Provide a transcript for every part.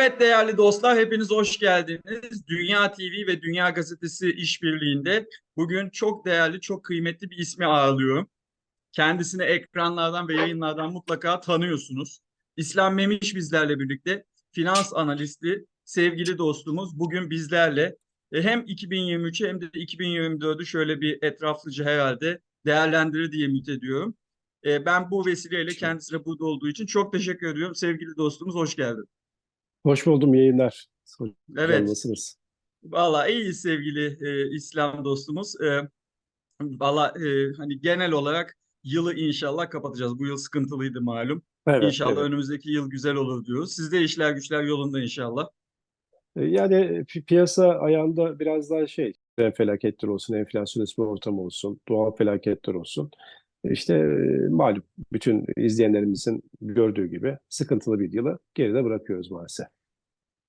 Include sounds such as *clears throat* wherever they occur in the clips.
Evet değerli dostlar, hepiniz hoş geldiniz. Dünya TV ve Dünya Gazetesi işbirliğinde bugün çok değerli, çok kıymetli bir ismi ağırlıyorum. Kendisini ekranlardan ve yayınlardan mutlaka tanıyorsunuz. İslam Memiş bizlerle birlikte finans analisti, sevgili dostumuz bugün bizlerle E, hem 2023'ü hem de 2024'ü şöyle bir etraflıca herhalde değerlendirir diye ümit ediyorum. E, Ben bu vesileyle kendisine burada olduğu için çok teşekkür ediyorum. Sevgili dostumuz hoş geldin. Hoş buldum yayınlar. Hocam Evet. nasılsınız? Valla iyiyiz sevgili e, İslam dostumuz. E, Valla e, hani genel olarak yılı inşallah kapatacağız. Bu yıl sıkıntılıydı malum. Evet, İnşallah evet. önümüzdeki yıl güzel olur diyoruz. Sizde işler güçler yolunda inşallah. E, Yani pi- piyasa ayağında biraz daha şey, felaketler olsun, enflasyonist bir ortam olsun, doğal felaketler olsun. İşte e, malum bütün izleyenlerimizin gördüğü gibi sıkıntılı bir yılı geride bırakıyoruz maalesef.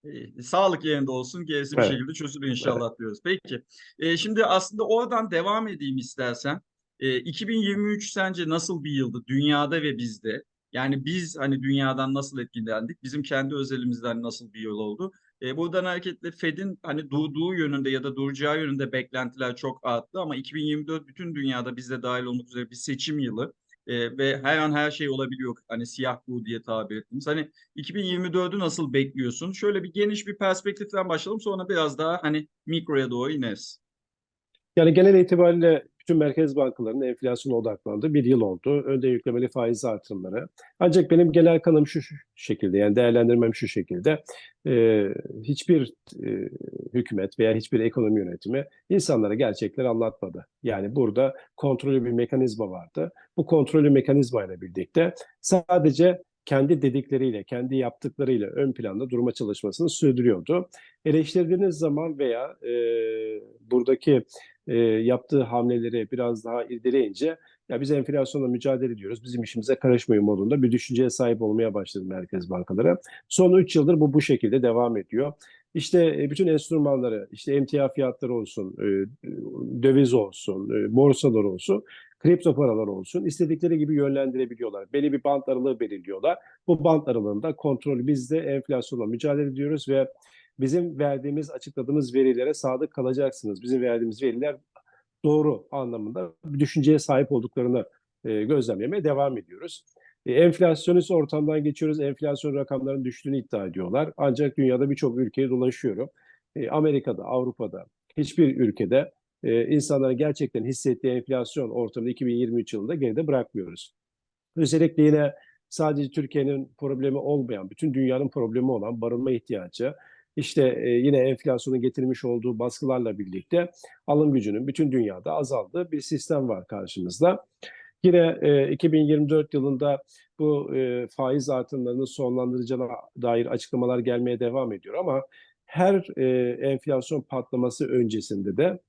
E, sağlık yerinde olsun, gerisi bir Evet. şekilde çözülür inşallah diyoruz. Peki, e, şimdi aslında oradan devam edeyim istersen. E, 2023 sence nasıl bir yıldı dünyada ve bizde? Yani biz hani dünyadan nasıl etkilendik? Bizim kendi özelimizden nasıl bir yıl oldu? E, buradan hareketle Fed'in hani durduğu yönünde ya da duracağı yönünde beklentiler çok arttı ama 2024 bütün dünyada bizde dahil olmak üzere bir seçim yılı. E, ve her an her şey olabiliyor. Hani siyah kuğu diye tabir ettiğimiz. Hani 2024'ü nasıl bekliyorsun? Şöyle bir geniş bir perspektiften başlayalım sonra biraz daha hani mikroya doğru ineriz. Yani genel itibariyle bütün merkez bankalarının enflasyona odaklandığı bir yıl oldu. Önde yüklemeli faiz artırımları. Ancak benim genel kanım şu şekilde yani değerlendirmem şu şekilde. Ee, hiçbir e, hükümet veya hiçbir ekonomi yönetimi insanlara gerçekleri anlatmadı. Yani burada kontrollü bir mekanizma vardı. Bu kontrollü mekanizmayla birlikte sadece kendi dedikleriyle, kendi yaptıklarıyla ön planda durma çalışmasını sürdürüyordu. Eleştirdiğiniz zaman veya e, buradaki e, yaptığı hamleleri biraz daha irdeleyince ya biz enflasyonla mücadele ediyoruz, bizim işimize karışmayın modunda bir düşünceye sahip olmaya başladı merkez bankaları. Son 3 yıldır bu bu şekilde devam ediyor. İşte e, bütün enstrümanları, işte emtia fiyatları olsun, e, döviz olsun, e, borsalar olsun, kripto paralar olsun, istedikleri gibi yönlendirebiliyorlar. Belli bir bant aralığı belirliyorlar. Bu bant aralığında kontrol bizde enflasyonla mücadele ediyoruz ve bizim verdiğimiz, açıkladığımız verilere sadık kalacaksınız. Bizim verdiğimiz veriler doğru anlamında bir düşünceye sahip olduklarını e, gözlemlemeye devam ediyoruz. E, enflasyonist ortamdan geçiyoruz. Enflasyon rakamlarının düştüğünü iddia ediyorlar. Ancak dünyada birçok ülkeye dolaşıyorum. E, Amerika'da, Avrupa'da, hiçbir ülkede e, insanların gerçekten hissettiği enflasyon ortamını 2023 yılında geride bırakmıyoruz. Özellikle yine sadece Türkiye'nin problemi olmayan, bütün dünyanın problemi olan barınma ihtiyacı, işte e, yine enflasyonun getirmiş olduğu baskılarla birlikte alım gücünün bütün dünyada azaldığı bir sistem var karşımızda. Yine e, 2024 yılında bu e, faiz artımlarının sonlandıracağına dair açıklamalar gelmeye devam ediyor ama her e, enflasyon patlaması öncesinde de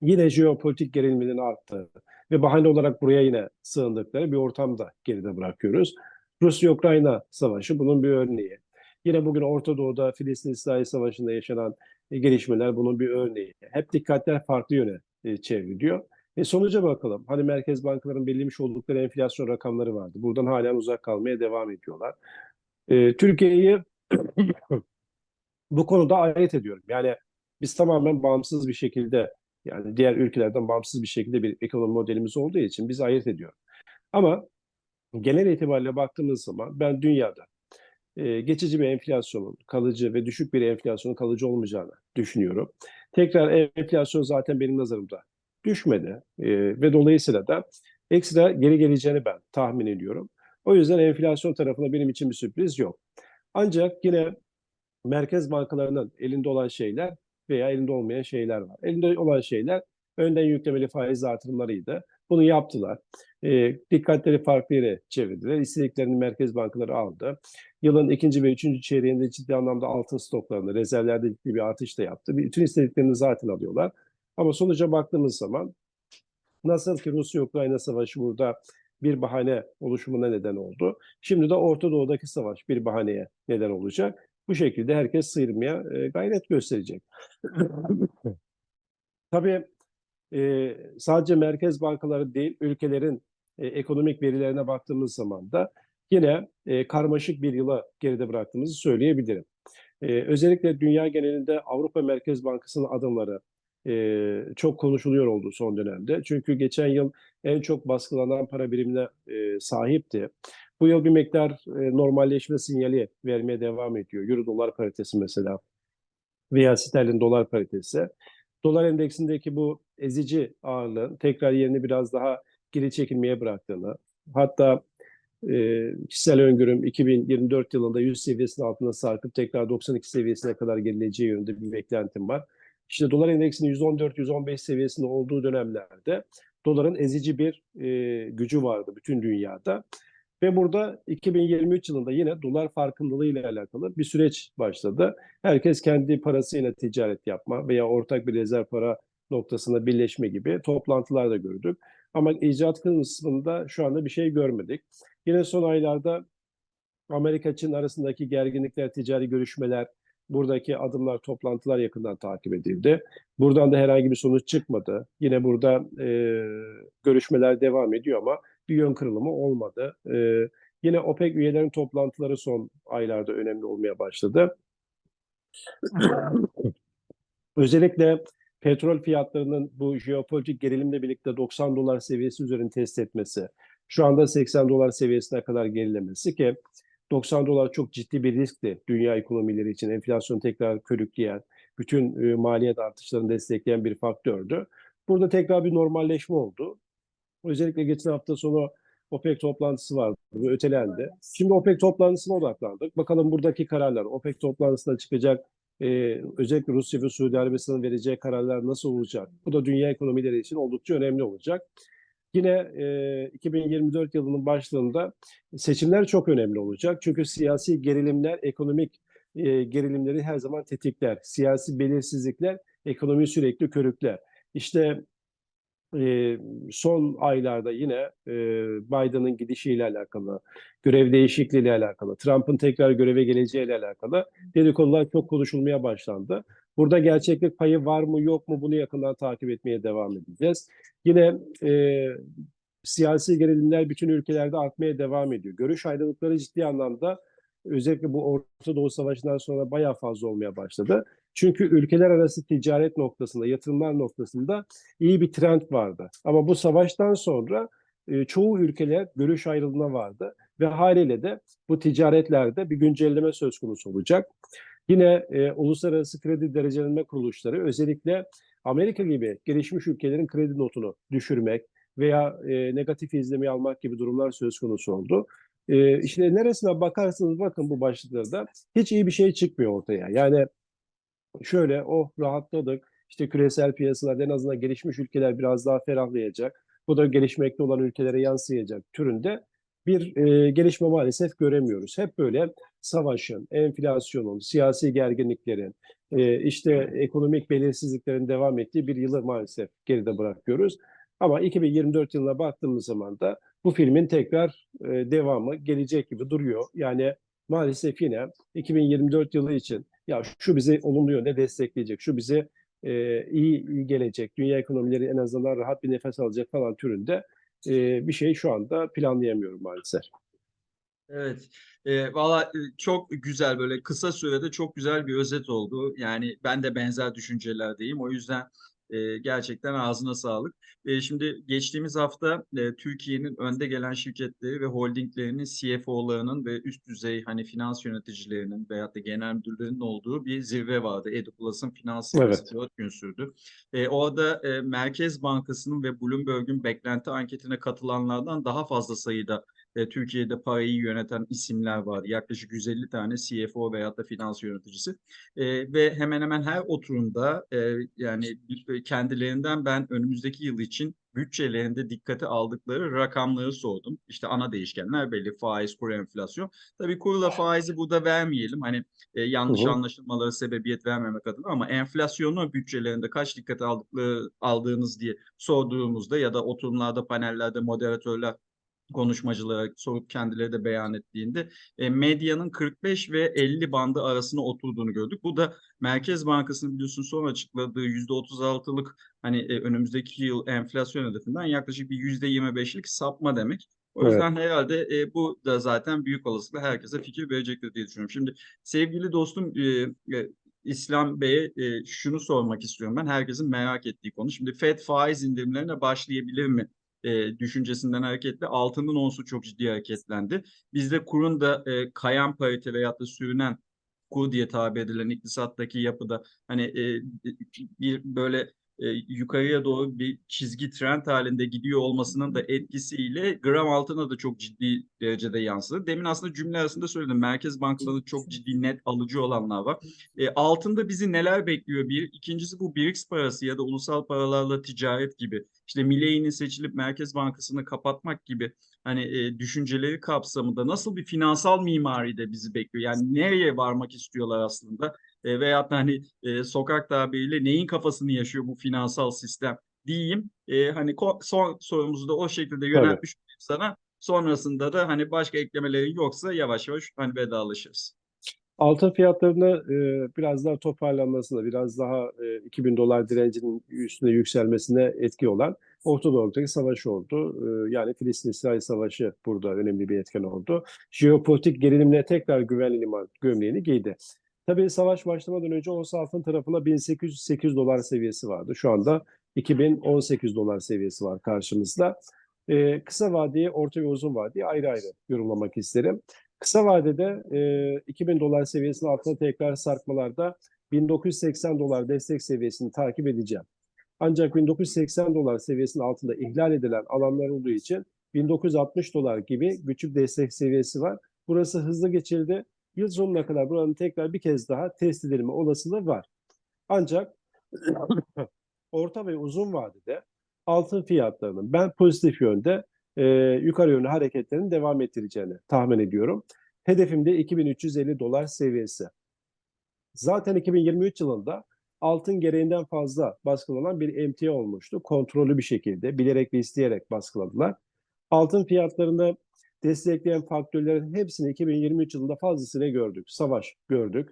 yine jeopolitik gerilmenin arttığı ve bahane olarak buraya yine sığındıkları bir ortamda geride bırakıyoruz. Rusya-Ukrayna savaşı bunun bir örneği. Yine bugün Orta Doğu'da Filistin-İsrail Savaşı'nda yaşanan e, gelişmeler bunun bir örneği. Hep dikkatler farklı yöne e, çevriliyor. E sonuca bakalım. Hani merkez bankaların belirlemiş oldukları enflasyon rakamları vardı. Buradan halen uzak kalmaya devam ediyorlar. E, Türkiye'yi *coughs* bu konuda ayet ediyorum. Yani biz tamamen bağımsız bir şekilde yani diğer ülkelerden bağımsız bir şekilde bir ekonomi modelimiz olduğu için biz ayırt ediyorum. Ama genel itibariyle baktığımız zaman ben dünyada e, geçici bir enflasyonun kalıcı ve düşük bir enflasyonun kalıcı olmayacağını düşünüyorum. Tekrar enflasyon zaten benim nazarımda düşmedi e, ve dolayısıyla da ekstra geri geleceğini ben tahmin ediyorum. O yüzden enflasyon tarafında benim için bir sürpriz yok. Ancak yine merkez bankalarının elinde olan şeyler veya elinde olmayan şeyler var. Elinde olan şeyler önden yüklemeli faiz artırımlarıydı. Bunu yaptılar. E, dikkatleri farklı yere çevirdiler. İstediklerini merkez bankaları aldı. Yılın ikinci ve üçüncü çeyreğinde ciddi anlamda altın stoklarını, rezervlerde ciddi bir artış da yaptı. Bütün istediklerini zaten alıyorlar. Ama sonuca baktığımız zaman nasıl ki Rusya-Ukrayna savaşı burada bir bahane oluşumuna neden oldu. Şimdi de Orta Doğu'daki savaş bir bahaneye neden olacak. Bu şekilde herkes sıyırmaya e, gayret gösterecek. *laughs* Tabii e, sadece merkez bankaları değil, ülkelerin e, ekonomik verilerine baktığımız zaman da yine e, karmaşık bir yıla geride bıraktığımızı söyleyebilirim. Ee, özellikle dünya genelinde Avrupa Merkez Bankası'nın adımları e, çok konuşuluyor oldu son dönemde. Çünkü geçen yıl en çok baskılanan para birimine e, sahipti. Bu yıl bir miktar e, normalleşme sinyali vermeye devam ediyor. Euro dolar paritesi mesela veya sterlin dolar paritesi. Dolar endeksindeki bu ezici ağırlığın tekrar yerini biraz daha geri çekilmeye bıraktığını, hatta e, kişisel öngörüm 2024 yılında 100 seviyesinin altına sarkıp tekrar 92 seviyesine kadar gerileceği yönünde bir beklentim var. İşte dolar endeksinin 114-115 seviyesinde olduğu dönemlerde doların ezici bir e, gücü vardı bütün dünyada. Ve burada 2023 yılında yine dolar farkındalığı ile alakalı bir süreç başladı. Herkes kendi parasıyla ticaret yapma veya ortak bir rezerv para noktasında birleşme gibi toplantılar da gördük. Ama icat kısmında şu anda bir şey görmedik. Yine son aylarda Amerika-Çin arasındaki gerginlikler, ticari görüşmeler, buradaki adımlar, toplantılar yakından takip edildi. Buradan da herhangi bir sonuç çıkmadı. Yine burada e, görüşmeler devam ediyor ama bir yön kırılımı olmadı. E, yine OPEC üyelerin toplantıları son aylarda önemli olmaya başladı. Özellikle petrol fiyatlarının bu jeopolitik gerilimle birlikte 90 dolar seviyesi üzerinde test etmesi, şu anda 80 dolar seviyesine kadar gerilemesi ki 90 dolar çok ciddi bir riskti dünya ekonomileri için. Enflasyon tekrar körükleyen, bütün e, maliyet artışlarını destekleyen bir faktördü. Burada tekrar bir normalleşme oldu. Özellikle geçen hafta sonu OPEC toplantısı vardı, bu ötelendi. Şimdi OPEC toplantısına odaklandık. Bakalım buradaki kararlar, OPEC toplantısında çıkacak e, özellikle Rusya ve Suudi Arabistan'ın vereceği kararlar nasıl olacak? Bu da dünya ekonomileri için oldukça önemli olacak. Yine e, 2024 yılının başlarında seçimler çok önemli olacak. Çünkü siyasi gerilimler, ekonomik e, gerilimleri her zaman tetikler. Siyasi belirsizlikler ekonomiyi sürekli körükler. İşte e, son aylarda yine e, Biden'ın gidişiyle alakalı, görev değişikliğiyle alakalı, Trump'ın tekrar göreve geleceğiyle alakalı dedikodular çok konuşulmaya başlandı. Burada gerçeklik payı var mı yok mu bunu yakından takip etmeye devam edeceğiz. Yine e, siyasi gerilimler bütün ülkelerde artmaya devam ediyor. Görüş ayrılıkları ciddi anlamda özellikle bu Orta Doğu Savaşı'ndan sonra bayağı fazla olmaya başladı. Çünkü ülkeler arası ticaret noktasında, yatırımlar noktasında iyi bir trend vardı. Ama bu savaştan sonra e, çoğu ülkeler görüş ayrılığına vardı ve haliyle de bu ticaretlerde bir güncelleme söz konusu olacak. Yine e, uluslararası kredi derecelenme kuruluşları özellikle Amerika gibi gelişmiş ülkelerin kredi notunu düşürmek veya e, negatif izlemeyi almak gibi durumlar söz konusu oldu. E, işte neresine bakarsanız bakın bu başlıklarda hiç iyi bir şey çıkmıyor ortaya. Yani şöyle oh rahatladık. İşte küresel piyasalarda en azından gelişmiş ülkeler biraz daha ferahlayacak. Bu da gelişmekte olan ülkelere yansıyacak türünde bir e, gelişme maalesef göremiyoruz. Hep böyle savaşın, enflasyonun, siyasi gerginliklerin, e, işte ekonomik belirsizliklerin devam ettiği bir yılı maalesef geride bırakıyoruz. Ama 2024 yılına baktığımız zaman da bu filmin tekrar e, devamı gelecek gibi duruyor. Yani maalesef yine 2024 yılı için ya şu bizi olumlu yönde destekleyecek, şu bize e, iyi, gelecek, dünya ekonomileri en azından rahat bir nefes alacak falan türünde e, bir şey şu anda planlayamıyorum maalesef. Evet, e, valla e, çok güzel böyle kısa sürede çok güzel bir özet oldu. Yani ben de benzer düşüncelerdeyim. O yüzden e, gerçekten ağzına sağlık. E, şimdi geçtiğimiz hafta e, Türkiye'nin önde gelen şirketleri ve holdinglerinin CFO'larının ve üst düzey hani finans yöneticilerinin veyahut da genel müdürlerinin olduğu bir zirve vardı. EduPlus'ın finans zirvesi Evet. 4 gün sürdü. E, orada e, Merkez Bankası'nın ve Bloomberg'un beklenti anketine katılanlardan daha fazla sayıda e, Türkiye'de parayı yöneten isimler var. Yaklaşık 150 tane CFO veyahut da finans yöneticisi. E, ve hemen hemen her oturumda e, yani bir- kendilerinden ben önümüzdeki yıl için bütçelerinde dikkate aldıkları rakamları sordum. İşte ana değişkenler belli. Faiz, kur, enflasyon. Tabii kurla faizi burada vermeyelim. Hani e, yanlış Hı hı. anlaşılmalara sebebiyet vermemek adına ama enflasyonu bütçelerinde kaç dikkate aldıkları, aldığınız diye sorduğumuzda ya da oturumlarda, panellerde moderatörler konuşmacılara sorup kendileri de beyan ettiğinde e, medyanın 45 ve 50 bandı arasına oturduğunu gördük. Bu da Merkez Bankası'nın biliyorsun son açıkladığı %36'lık hani e, önümüzdeki yıl enflasyon hedefinden yaklaşık bir %25'lik sapma demek. O yüzden herhalde e, bu da zaten büyük olasılıkla herkese fikir verecektir diye düşünüyorum. Şimdi sevgili dostum e, e, İslam Bey'e e, şunu sormak istiyorum ben. Herkesin merak ettiği konu. Şimdi FED faiz indirimlerine başlayabilir mi? E, düşüncesinden hareketle altının onsu çok ciddi hareketlendi. Bizde kurun da e, kayan parite veyahut da sürünen kur diye tabir edilen iktisattaki yapıda hani e, bir böyle e, yukarıya doğru bir çizgi trend halinde gidiyor olmasının da etkisiyle gram altına da çok ciddi derecede yansıdı. Demin aslında cümle arasında söyledim. Merkez bankaları çok ciddi net alıcı olanlar var. E, altında bizi neler bekliyor? Bir, ikincisi bu BRICS parası ya da ulusal paralarla ticaret gibi. İşte Milley'nin seçilip Merkez Bankası'nı kapatmak gibi hani e, düşünceleri kapsamında nasıl bir finansal mimari de bizi bekliyor? Yani nereye varmak istiyorlar aslında? E, veyahut da hani e, sokak tabiriyle neyin kafasını yaşıyor bu finansal sistem diyeyim. E, hani son sorumuzu da o şekilde yöneltmiş olayım sana. Sonrasında da hani başka eklemelerin yoksa yavaş yavaş hani vedalaşırız. Altın fiyatlarına e, biraz daha toparlanmasına, biraz daha e, 2000 dolar direncinin üstüne yükselmesine etki olan Orta Doğu'daki savaş oldu. E, yani Filistin-İsrail savaşı burada önemli bir etken oldu. Jeopolitik gerilimle tekrar güvenli liman gömleğini giydi. Tabii savaş başlamadan önce ons altın tarafına 1808 dolar seviyesi vardı. Şu anda 2018 dolar seviyesi var karşımızda. E, kısa vadeye, orta ve uzun vadeye ayrı ayrı yorumlamak isterim. Kısa vadede e, 2000 dolar seviyesinin altına tekrar sarkmalarda 1980 dolar destek seviyesini takip edeceğim. Ancak 1980 dolar seviyesinin altında ihlal edilen alanlar olduğu için 1960 dolar gibi küçük destek seviyesi var. Burası hızlı geçildi. Yıl sonuna kadar buranın tekrar bir kez daha test edilme olasılığı var. Ancak *clears throat* orta ve uzun vadede altın fiyatlarının ben pozitif yönde e, yukarı yönlü hareketlerin devam ettireceğini tahmin ediyorum. Hedefim de 2350 dolar seviyesi. Zaten 2023 yılında altın gereğinden fazla baskılanan bir emtia olmuştu. Kontrollü bir şekilde bilerek ve isteyerek baskıladılar. Altın fiyatlarını destekleyen faktörlerin hepsini 2023 yılında fazlasıyla gördük. Savaş gördük,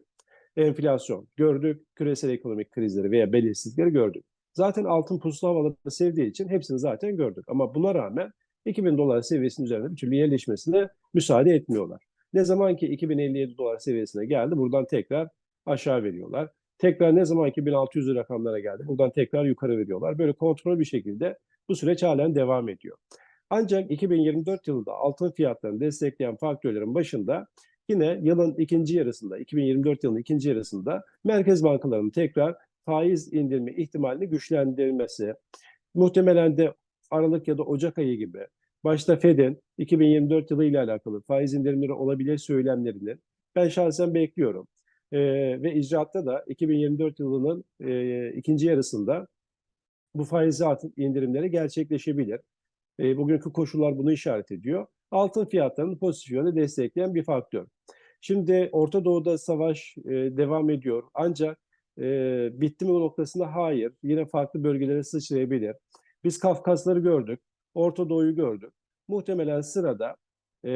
enflasyon gördük, küresel ekonomik krizleri veya belirsizlikleri gördük. Zaten altın puslu havaları sevdiği için hepsini zaten gördük. Ama buna rağmen 2000 dolar seviyesinin üzerinde bir türlü yerleşmesine müsaade etmiyorlar. Ne zaman ki 2057 dolar seviyesine geldi buradan tekrar aşağı veriyorlar. Tekrar ne zaman ki 1600 rakamlara geldi buradan tekrar yukarı veriyorlar. Böyle kontrol bir şekilde bu süreç halen devam ediyor. Ancak 2024 yılında altın fiyatlarını destekleyen faktörlerin başında yine yılın ikinci yarısında, 2024 yılının ikinci yarısında merkez bankalarının tekrar faiz indirme ihtimalini güçlendirmesi, muhtemelen de Aralık ya da Ocak ayı gibi başta Fed'in 2024 yılı ile alakalı faiz indirimleri olabilir söylemlerini ben şahsen bekliyorum. Ee, ve icraatta da 2024 yılının e, ikinci yarısında bu faiz indirimleri gerçekleşebilir. E, bugünkü koşullar bunu işaret ediyor. Altın fiyatlarının pozitif yönde destekleyen bir faktör. Şimdi Orta Doğu'da savaş e, devam ediyor. Ancak e, bitti mi noktasında hayır. Yine farklı bölgelere sıçrayabilir. Biz Kafkasları gördük. Orta Doğu'yu gördük. Muhtemelen sırada e,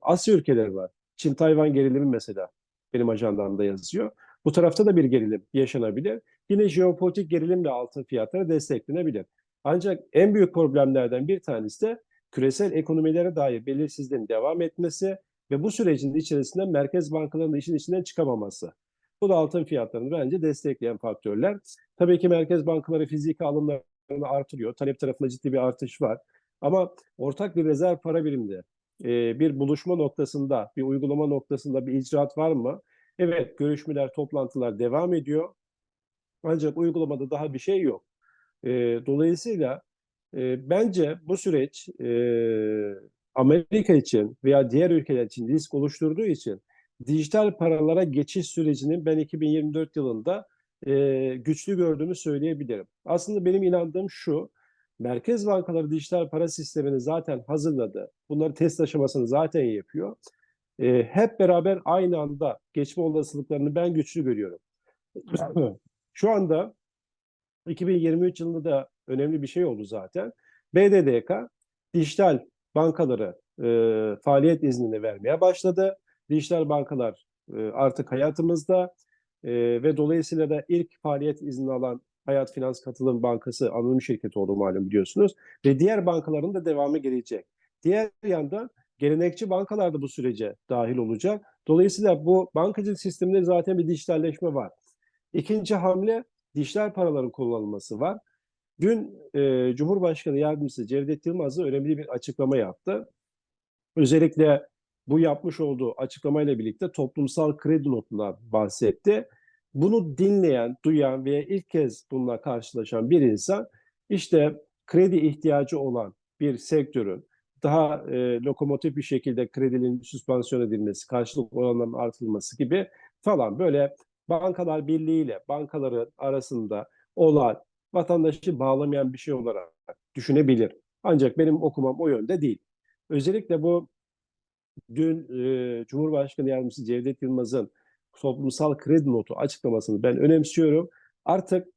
Asya ülkeleri var. Çin-Tayvan gerilimi mesela benim ajandamda yazıyor. Bu tarafta da bir gerilim yaşanabilir. Yine jeopolitik gerilimle altın fiyatları desteklenebilir. Ancak en büyük problemlerden bir tanesi de küresel ekonomilere dair belirsizliğin devam etmesi ve bu sürecin içerisinde merkez bankalarının işin içinden çıkamaması. Bu da altın fiyatlarını bence destekleyen faktörler. Tabii ki merkez bankaları fiziki alımlarını artırıyor. Talep tarafında ciddi bir artış var. Ama ortak bir rezerv para biriminde e, bir buluşma noktasında, bir uygulama noktasında bir icraat var mı? Evet, görüşmeler, toplantılar devam ediyor. Ancak uygulamada daha bir şey yok. E, dolayısıyla e, bence bu süreç e, Amerika için veya diğer ülkeler için risk oluşturduğu için dijital paralara geçiş sürecinin ben 2024 yılında e, güçlü gördüğümü söyleyebilirim. Aslında benim inandığım şu, merkez bankaları dijital para sistemini zaten hazırladı. Bunları test aşamasını zaten yapıyor. E, hep beraber aynı anda geçme olasılıklarını ben güçlü görüyorum. Şu anda 2023 yılında da önemli bir şey oldu zaten. BDDK dijital bankaları e, faaliyet iznini vermeye başladı. Dijital bankalar e, artık hayatımızda e, ve dolayısıyla da ilk faaliyet izni alan Hayat Finans Katılım Bankası anonim şirketi oldu malum biliyorsunuz. Ve diğer bankaların da devamı gelecek. Diğer yandan gelenekçi bankalar da bu sürece dahil olacak. Dolayısıyla bu bankacılık sisteminde zaten bir dijitalleşme var. İkinci hamle dijital paraların kullanılması var. Dün e, Cumhurbaşkanı Yardımcısı Cevdet Yılmaz önemli bir açıklama yaptı. Özellikle bu yapmış olduğu açıklamayla birlikte toplumsal kredi notundan bahsetti. Bunu dinleyen, duyan veya ilk kez bununla karşılaşan bir insan işte kredi ihtiyacı olan bir sektörün daha e, lokomotif bir şekilde kredinin süspansiyon edilmesi, karşılık oranlarının artırılması gibi falan böyle bankalar birliğiyle bankaların arasında olan vatandaşı bağlamayan bir şey olarak düşünebilir. Ancak benim okumam o yönde değil. Özellikle bu dün e, Cumhurbaşkanı Yardımcısı Cevdet Yılmaz'ın toplumsal kredi notu açıklamasını ben önemsiyorum. Artık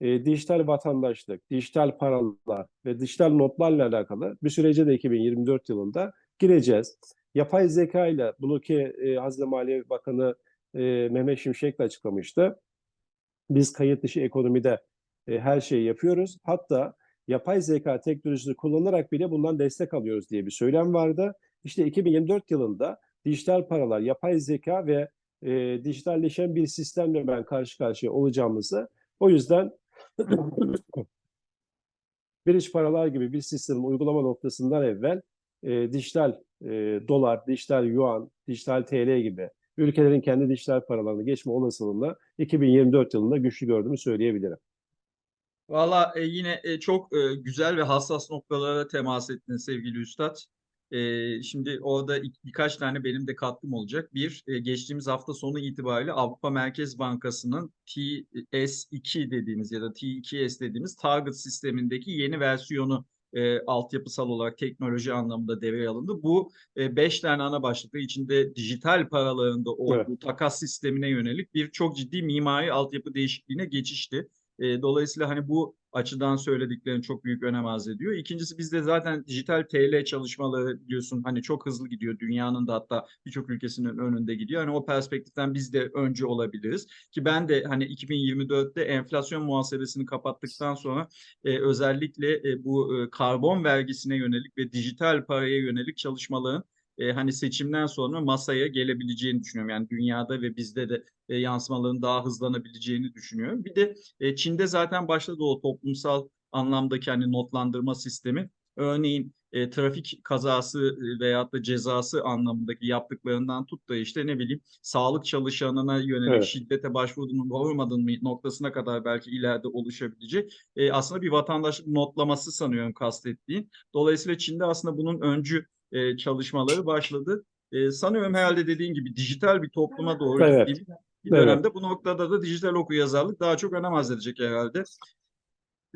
e, dijital vatandaşlık, dijital paralar ve dijital notlarla alakalı bir sürece de 2024 yılında gireceğiz. Yapay zeka ile bunu ki e, Hazine Maliye Bakanı e, Mehmet Şimşek de açıklamıştı. Biz kayıt dışı ekonomide e, her şeyi yapıyoruz. Hatta yapay zeka teknolojisini kullanarak bile bundan destek alıyoruz diye bir söylem vardı. İşte 2024 yılında dijital paralar, yapay zeka ve e, dijitalleşen bir sistemle ben karşı karşıya olacağımızı o yüzden *coughs* bir iç paralar gibi bir sistemin uygulama noktasından evvel e, dijital e, dolar, dijital yuan, dijital TL gibi ülkelerin kendi dijital paralarını geçme olasılığını 2024 yılında güçlü gördüğümü söyleyebilirim. Valla e, yine e, çok e, güzel ve hassas noktalara temas ettin sevgili Üstad. E, şimdi orada ik- birkaç tane benim de katkım olacak. Bir, e, geçtiğimiz hafta sonu itibariyle Avrupa Merkez Bankası'nın TS2 dediğimiz ya da T2S dediğimiz target sistemindeki yeni versiyonu e, altyapısal olarak teknoloji anlamında devreye alındı. Bu e, beş tane ana başlıkta içinde dijital paralarında olduğu takas sistemine yönelik bir çok ciddi mimari altyapı değişikliğine geçişti. E, dolayısıyla hani bu açıdan söylediklerin çok büyük önem arz ediyor. İkincisi bizde zaten dijital TL çalışmaları biliyorsun hani çok hızlı gidiyor. Dünyanın da hatta birçok ülkesinin önünde gidiyor. Hani o perspektiften biz de önce olabiliriz. Ki ben de hani 2024'te enflasyon muhasebesini kapattıktan sonra e, özellikle e, bu e, karbon vergisine yönelik ve dijital paraya yönelik çalışmaların e, hani seçimden sonra masaya gelebileceğini düşünüyorum. Yani dünyada ve bizde de e, yansımaların daha hızlanabileceğini düşünüyorum. Bir de e, Çin'de zaten başladı o toplumsal anlamdaki hani notlandırma sistemi. Örneğin e, trafik kazası e, veyahut da cezası anlamındaki yaptıklarından tut da işte ne bileyim sağlık çalışanına yönelik Evet. şiddete başvurdun mu vurmadın mı noktasına kadar belki ileride oluşabilecek e, aslında bir vatandaşlık notlaması sanıyorum kastettiğin. Dolayısıyla Çin'de aslında bunun öncü e, çalışmaları başladı. E, sanıyorum herhalde dediğin gibi dijital bir topluma doğru Evet. gittiğimiz bir Evet. dönemde bu noktada da dijital okuyazarlık daha çok önem arz edecek herhalde.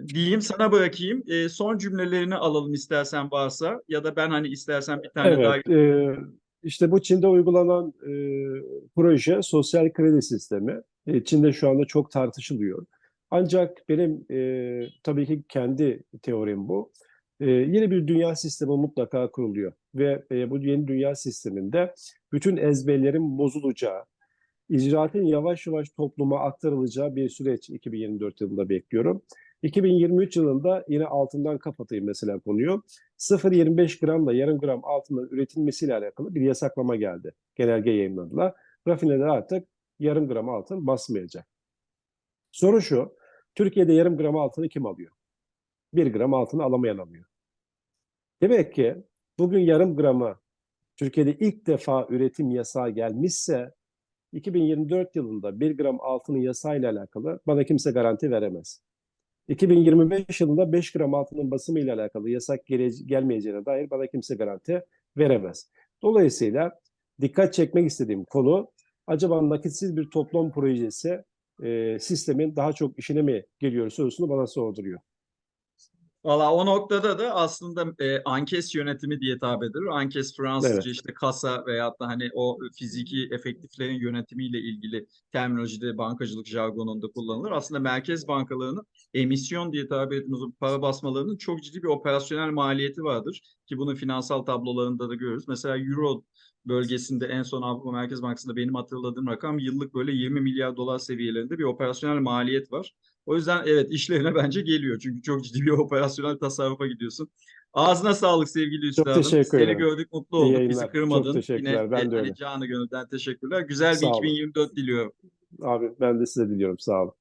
Diyeyim sana bırakayım. E, son cümlelerini alalım istersen varsa ya da ben hani istersen bir tane daha Evet, e, işte bu Çin'de uygulanan e, proje sosyal kredi sistemi. E, Çin'de şu anda çok tartışılıyor. Ancak benim e, tabii ki kendi teorim bu. E, yeni bir dünya sistemi mutlaka kuruluyor ve e, bu yeni dünya sisteminde bütün ezberlerin bozulacağı, icraatın yavaş yavaş topluma aktarılacağı bir süreç 2024 yılında bekliyorum. 2023 yılında yine altından kapatayım mesela konuyu. 0.25 gramla yarım gram altının üretilmesiyle alakalı bir yasaklama geldi. Genelge yayınladılar. Rafineler artık yarım gram altın basmayacak. Soru şu, Türkiye'de yarım gram altını kim alıyor? 1 gram altını alamayan alıyor. Demek ki bugün yarım gramı Türkiye'de ilk defa üretim yasağı gelmişse 2024 yılında 1 gram altının yasayla alakalı bana kimse garanti veremez. 2025 yılında 5 gram altının basımı ile alakalı yasak gele- gelmeyeceğine dair bana kimse garanti veremez. Dolayısıyla dikkat çekmek istediğim konu acaba nakitsiz bir toplum projesi e, sistemin daha çok işine mi geliyor sorusunu bana sorduruyor. Valla o noktada da aslında e, ankes yönetimi diye tabir edilir. Ankes Fransızca Evet. işte kasa veyahut da hani o fiziki efektiflerin yönetimiyle ilgili terminolojide bankacılık jargonunda kullanılır. Aslında merkez bankalarının emisyon diye tabir ettiğimiz para basmalarının çok ciddi bir operasyonel maliyeti vardır. Ki bunu finansal tablolarında da görürüz. Mesela Euro bölgesinde en son Avrupa Merkez Bankası'nda benim hatırladığım rakam yıllık böyle 20 milyar dolar seviyelerinde bir operasyonel maliyet var. O yüzden evet işlerine *laughs* bence geliyor. Çünkü çok ciddi bir operasyonel tasarrufa gidiyorsun. Ağzına sağlık sevgili Çok üstadım. teşekkür Seni ederim. gördük, mutlu İyi olduk. Bizi yayınlar. Çok kırmadın. teşekkürler. Yine Ben de öyle. canı gönülden teşekkürler. Güzel bir Sağ olun. 2024 diliyorum. Abi ben de size diliyorum. Sağ olun.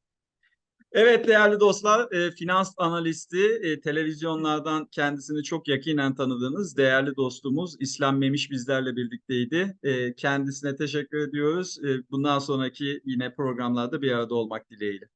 Evet değerli dostlar, e, finans analisti, e, televizyonlardan kendisini çok yakinen tanıdığınız değerli dostumuz İslam Memiş bizlerle birlikteydi. E, kendisine teşekkür ediyoruz. E, bundan sonraki yine programlarda bir arada olmak dileğiyle.